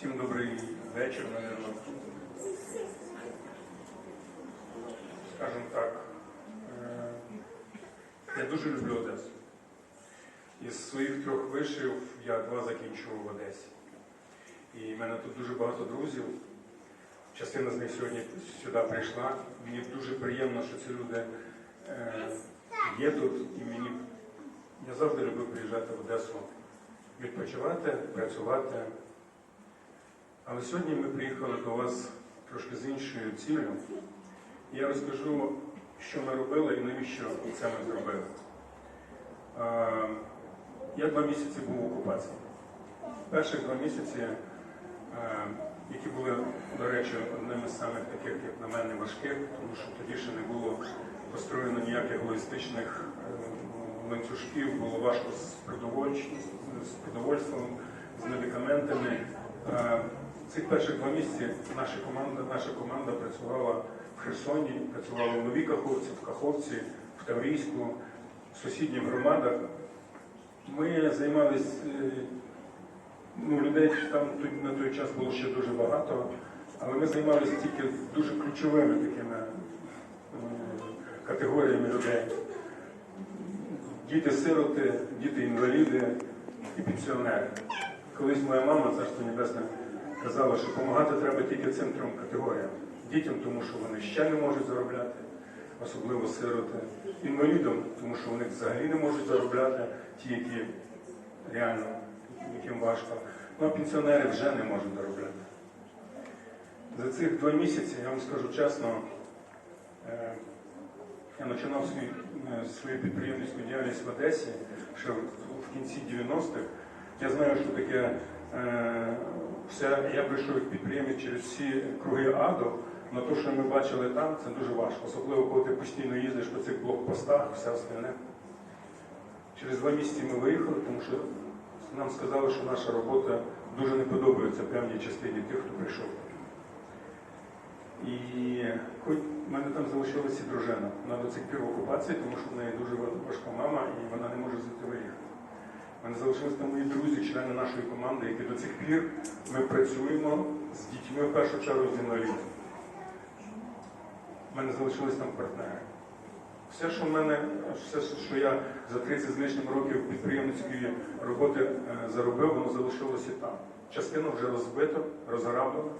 Всім добрий вечір, мабуть. Скажімо так, е, я дуже люблю Одесу. Із своїх трьох вишів я два закінчував в Одесі. І в мене тут дуже багато друзів. Частина з них сьогодні сюди прийшла. Мені дуже приємно, що ці люди е, є тут. І мені я завжди любив приїжджати в Одесу, відпочивати, працювати. Але сьогодні ми приїхали до вас трошки з іншою цілею. Я розкажу, що ми робили і навіщо це ми зробили. Я два місяці був в окупації. Перших два місяці, які були, до речі, одними з самих таких, як на мене, важких, тому що тоді ще не було построєно ніяких логістичних е, ланцюжків, було важко з продовольством, з медикаментами. Е, Цих перших два місяці наша команда, наша команда працювала в Херсоні, працювала в Новій Каховці, в Каховці, в Таврійську, в сусідніх громадах. Ми займалися, ну, людей там на той час було ще дуже багато, але ми займалися тільки дуже ключовими такими е, категоріями людей. Діти-сироти, діти-інваліди і пенсіонери. Колись моя мама, царство небесне, казала, що допомагати треба тільки цим трьом категоріям. Дітям, тому що вони ще не можуть заробляти, особливо сироти, інвалідам, тому що вони взагалі не можуть заробляти, ті, які реально, яким важко. Ну а пенсіонери вже не можуть заробляти. За цих два місяці, я вам скажу чесно, е, я починав свій, е, свою підприємницьку діяльність в Одесі ще в в кінці 90-х. Я знаю, що таке е, все. Я прийшов як підприємець через всі круги аду. але те, що ми бачили там, це дуже важко. Особливо, коли ти постійно їздиш по цих блокпостах, все остальне. Через два місяці ми виїхали, тому що нам сказали, що наша робота дуже не подобається певній частині тих, хто прийшов. І хоч в мене там залишилася дружина, вона до цих пір в окупації, тому що в неї дуже важка мама і вона не може звідти виїхати. Мене залишилися там мої друзі, члени нашої команди, які до цих пір ми працюємо з дітьми в першу чергу з інвалідами. У мене залишились там партнери. Все, що в мене, все, що я за 30 з лишнім років підприємницької роботи е, заробив, воно залишилося там. Частина вже розбито, розграблена.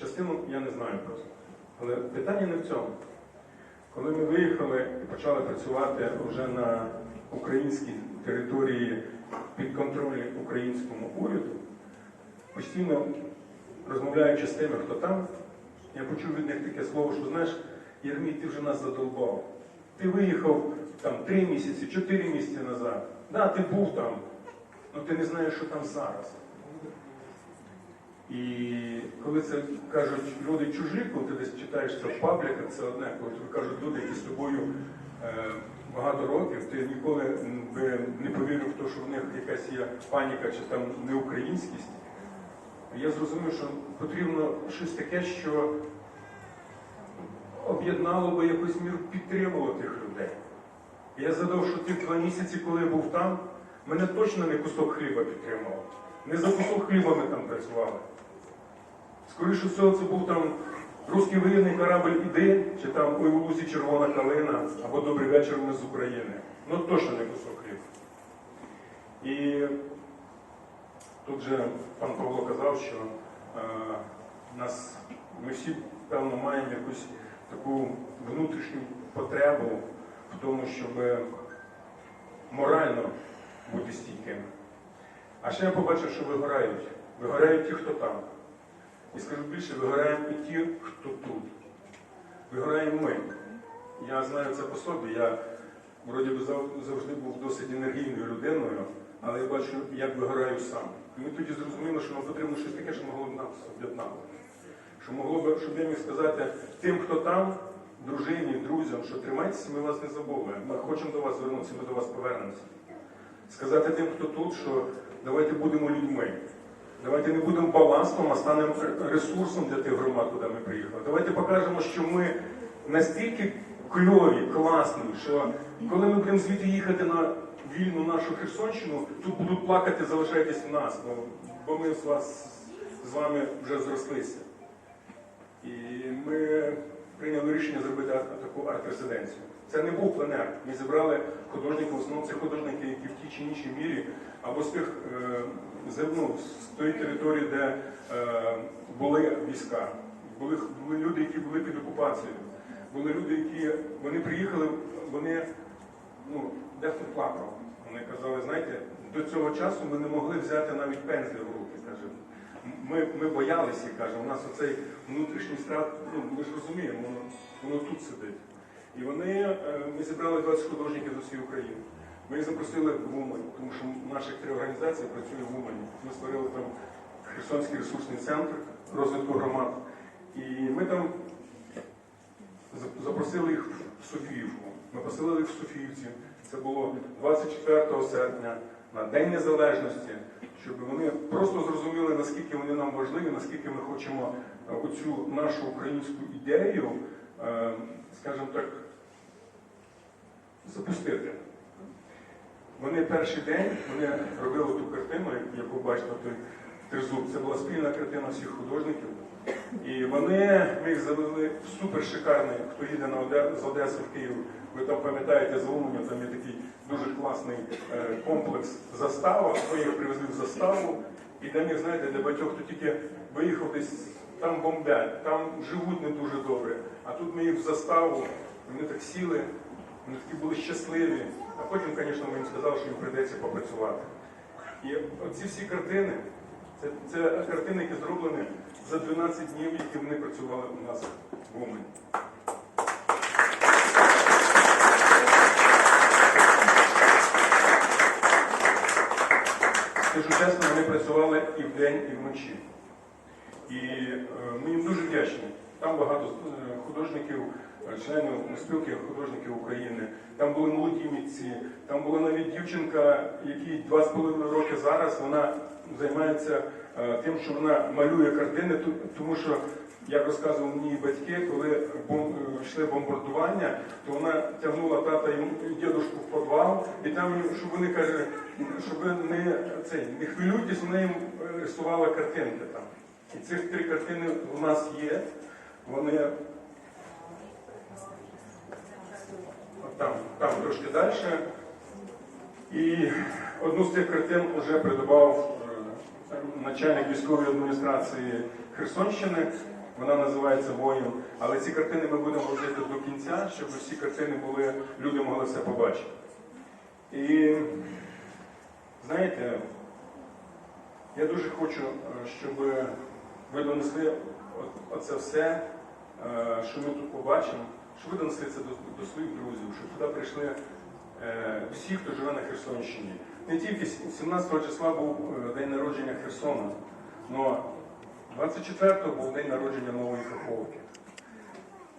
Частину я не знаю просто. Але питання не в цьому. Коли ми виїхали і почали працювати вже на українській території під контролем українському уряду, постійно розмовляючи з тими, хто там, я почув від них таке слово, що знаєш, Єрмій, ти вже нас задолбав. Ти виїхав там три місяці, чотири місяці назад. Да, ти був там, але ти не знаєш, що там зараз. І коли це кажуть люди чужі, коли ти десь читаєш це в пабліках, це одне, коли кажуть люди, які з тобою е, багато років, ти ніколи би не повірив в що в них якась є паніка чи там неукраїнськість. Я зрозумів, що потрібно щось таке, що об'єднало би якусь міру підтримувало тих людей. Я задав, що тих два місяці, коли я був там, мене точно не кусок хліба підтримував. Не за кусок хліба ми там працювали. Скоріше всього, це був там русський воєнний корабль іди, чи там ой у лузі червона калина, або добрий вечір ми з України. Ну точно не кусок хліба. І тут же пан Павло казав, що е, нас, ми всі, певно, маємо якусь таку внутрішню потребу в тому, щоб морально бути стійкими. А ще я побачив, що вигорають. Вигорають ті, хто там. І скажу більше, вигораємо і ті, хто тут. Вигораємо ми. Я знаю це по собі. Я вроді би завжди був досить енергійною людиною, але я бачу, як вигораю сам. І ми тоді зрозуміли, що нам потрібно щось таке, що могло б нас об'єднати. Що могло б, щоб я міг сказати тим, хто там, дружині, друзям, що тримайтеся, ми вас не забули. Ми хочемо до вас звернутися, ми до вас повернемося. Сказати тим, хто тут, що давайте будемо людьми. Давайте не будемо балансом, а станемо ресурсом для тих громад, куди ми приїхали. Давайте покажемо, що ми настільки кльові, класні, що коли ми будемо звідти їхати на вільну нашу Херсонщину, тут будуть плакати, залишайтесь в нас, бо, ми з вас з вами вже зрослися. І ми прийняли рішення зробити таку арт-резиденцію. Це не був пленер. Ми зібрали художників, в основному це художники, які в тій чи іншій мірі, або з тих е, ну, з тої території, де е, були війська. Були, були люди, які були під окупацією. Були люди, які вони приїхали, вони ну, дехто плакав. Вони казали, знаєте, до цього часу ми не могли взяти навіть пензлі в руки. Каже. Ми, ми боялися, каже, у нас оцей внутрішній страх, ну, ми ж розуміємо, воно, воно тут сидить. І вони, е, ми зібрали 20 художників з усієї України. Ми їх запросили в Умань, тому що наших три організації працює в Умані. Ми створили там Херсонський ресурсний центр розвитку громад. І ми там запросили їх в Софіївку. Ми поселили їх в Софіївці. Це було 24 серпня на День Незалежності, щоб вони просто зрозуміли, наскільки вони нам важливі, наскільки ми хочемо е, оцю нашу українську ідею, скажімо так, запустити. Вони перший день вони робили ту картину, яку бачите, той тризуб. Це була спільна картина всіх художників. І вони ми їх завели в супер шикарний, хто їде на Оде- з Одеси в Київ. Ви там пам'ятаєте за там є такий дуже класний е, комплекс застава. Ми їх привезли в заставу, і там їх, знаєте, де батьох, хто тільки виїхав десь, там бомблять, там живуть не дуже добре. А тут ми їх в заставу, вони так сіли, вони такі були щасливі. А потім, звісно, ми їм сказали, що їм прийдеться попрацювати. І оці всі картини, це, це картини, які зроблені за 12 днів, які вони працювали у нас в Умані. Скажу чесно, вони працювали і вдень, і вночі. І е, ми їм дуже вдячні. Там багато е, художників, е, членів спілки художників України. Там були молоді митці, там була навіть дівчинка, якій два з половиною роки зараз вона займається тим, що вона малює картини, тому що, як розказували мені батьки, коли йшли бомбардування, то вона тягнула тата і дідушку в підвал, і там, щоб вони каже, щоб не, цей, не хвилюйтесь, вона їм рисувала картинки там. І цих три картини у нас є. Вони там, там трошки далі. І одну з цих картин вже придбав е, начальник військової адміністрації Херсонщини. Вона називається Воїн. Але ці картини ми будемо робити до кінця, щоб всі картини були, люди могли все побачити. І знаєте, я дуже хочу, е, щоб ви донесли оце все, е, що ми тут побачимо, щоб ви донесли це до, до своїх друзів, щоб туди прийшли е, всі, хто живе на Херсонщині. Не тільки 17 числа був е, день народження Херсона, але 24-го був день народження Нової Каховки.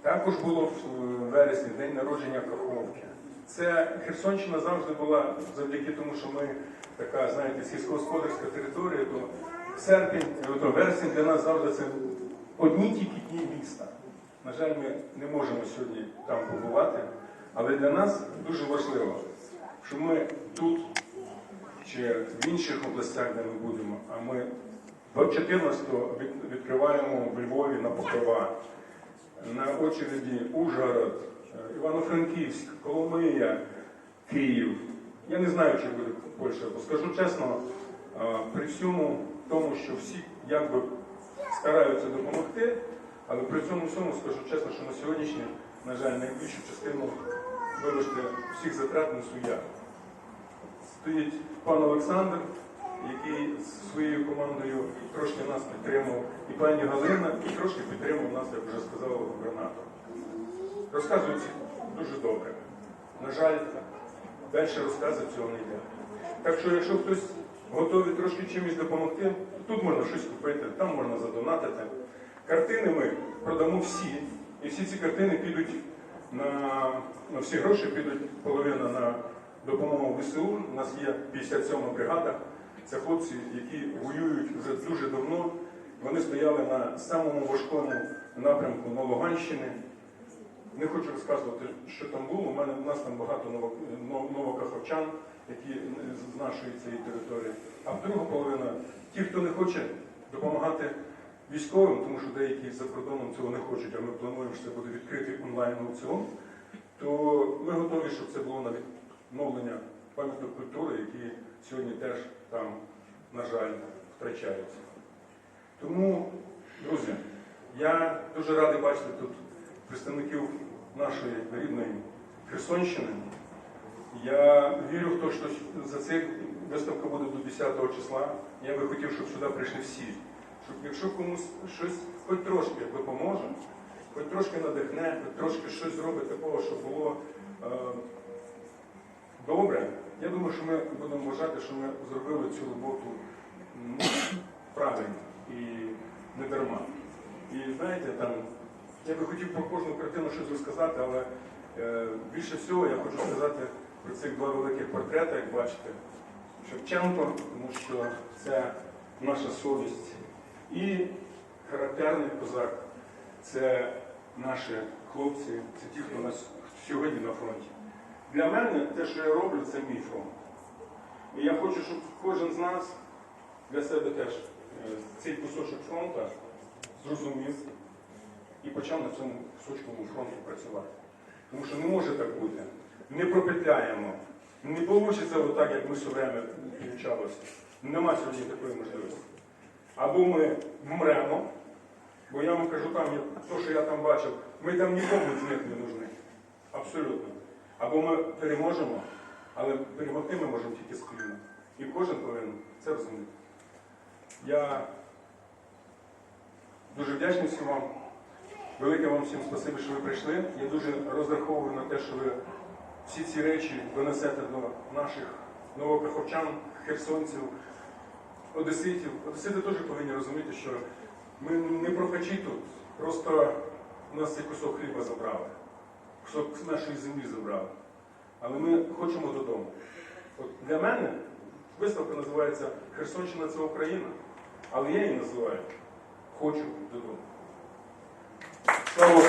Також було в е, вересні день народження Каховки. Це Херсонщина завжди була завдяки тому, що ми така, знаєте, сільськогосподарська територія, то серпень, е, вересень для нас завжди це одні тільки дні міста. На жаль, ми не можемо сьогодні там побувати, але для нас дуже важливо, що ми тут чи в інших областях, де ми будемо, а ми 14-го відкриваємо в Львові на Покрова, на очереді Ужгород, е, Івано-Франківськ, Коломия, Київ. Я не знаю, чи буде Польща, бо скажу чесно, е, при всьому тому, що всі якби стараються допомогти, але при цьому всьому скажу чесно, що на сьогоднішній, на жаль, найбільшу частину, вибачте, всіх затрат несу я. Стоїть пан Олександр, який з своєю командою трошки нас підтримав, і пані Галина, і трошки підтримав нас, як вже сказав губернатор. Розказують дуже добре. На жаль, далі розкази цього не йде. Так що, якщо хтось готовий трошки чимось допомогти, тут можна щось купити, там можна задонатити. Картини ми продамо всі, і всі ці картини підуть на, на всі гроші підуть половина на допомогу ВСУ. У нас є 57 бригада. Це хлопці, які воюють вже дуже давно. Вони стояли на самому важкому напрямку на Луганщини. Не хочу розказувати, що там було. У мене у нас там багато ново- но- новокаховчан, які з нашої цієї території. А друга половина ті, хто не хоче допомагати військовим, тому що деякі за кордоном цього не хочуть, а ми плануємо, що це буде відкритий онлайн-аукціон, то ми готові, щоб це було на відновлення пам'яток культури, які сьогодні теж там, на жаль, втрачаються. Тому, друзі, я дуже радий бачити тут представників нашої рідної Херсонщини. Я вірю в те, що за цей виставка буде до 10 числа. Я би хотів, щоб сюди прийшли всі. Щоб якщо комусь щось хоч трошки допоможе, хоч трошки надихне, хоч трошки щось зробить такого, щоб було е, добре, я думаю, що ми будемо вважати, що ми зробили цю роботу ну, правильно і не дарма. І знаєте, там, я би хотів про кожну картину щось розказати, але е, більше всього я хочу сказати про цих два великих портрети, як бачите. Шевченко, тому що це наша совість. І характерний козак це наші хлопці, це ті, хто нас сьогодні на фронті. Для мене те, що я роблю, це мій фронт. І я хочу, щоб кожен з нас для себе теж е, цей кусочок фронту зрозумів і почав на цьому кусочковому фронті працювати. Тому що не може так бути. Не пропетляємо. Не вийде отак, як ми все время вивчалося. Нема сьогодні такої можливості. Або ми вмремо, бо я вам кажу, там те, що я там бачив, ми там нікому з них не нужні. Абсолютно. Або ми переможемо, але перемогти ми можемо тільки спільно. І кожен повинен це розуміти. Я дуже вдячний всім вам. Велике вам всім спасибі, що ви прийшли. Я дуже розраховую на те, що ви всі ці речі донесете до наших новокаховчан, херсонців, одеситів. Одесити теж повинні розуміти, що ми не прокачі тут, просто у нас цей кусок хліба забрали, кусок нашої землі забрали. Але ми хочемо додому. От для мене виставка називається Херсонщина це Україна, але я її називаю Хочу додому. Слава Україні! Павло Ярмій, я хочу нагадати прізвище цього чудового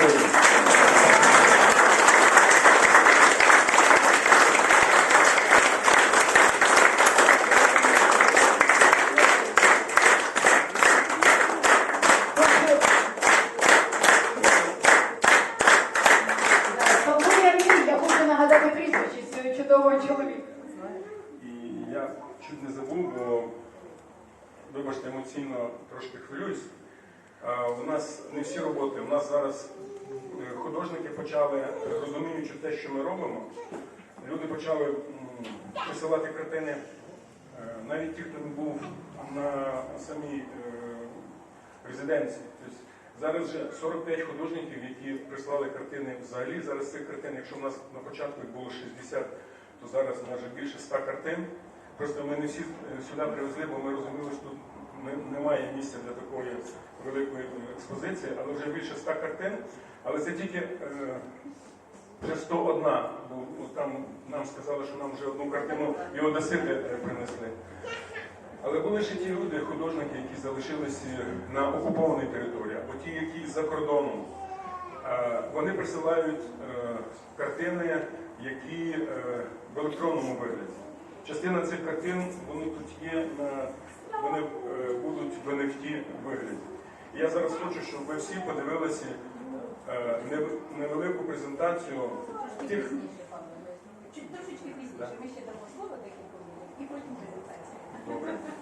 чоловіка. І я чуть не забув, бо, вибачте, емоційно трошки хвилююсь. У нас не всі роботи. У нас зараз е, художники почали, е, розуміючи те, що ми робимо, люди почали присилати картини. Е, Навіть ті, хто був на самій резиденції. Тобто зараз вже 45 художників, які прислали картини взагалі. Зараз цих картин, якщо в нас на початку було 60, то зараз вже більше 100 картин. Просто ми не всі сюди привезли, бо ми розуміли, що тут немає місця для такої великої е, експозиції, але вже більше 100 картин. Але це тільки е, вже 101, бо там нам сказали, що нам вже одну картину і одесити е, принесли. Але були ще ті люди, художники, які залишилися на окупованій території, або ті, які за кордоном. Е, Вони присилають е, картини, які е, в електронному вигляді. Частина цих картин вони тут є, на, вони е, будуть в NFT вигляді. Я зараз хочу, щоб ви всі подивилися е, невелику презентацію трошки тих. Трошечки пізніше, ми ще дамо слово декілька і потім презентація. Добре.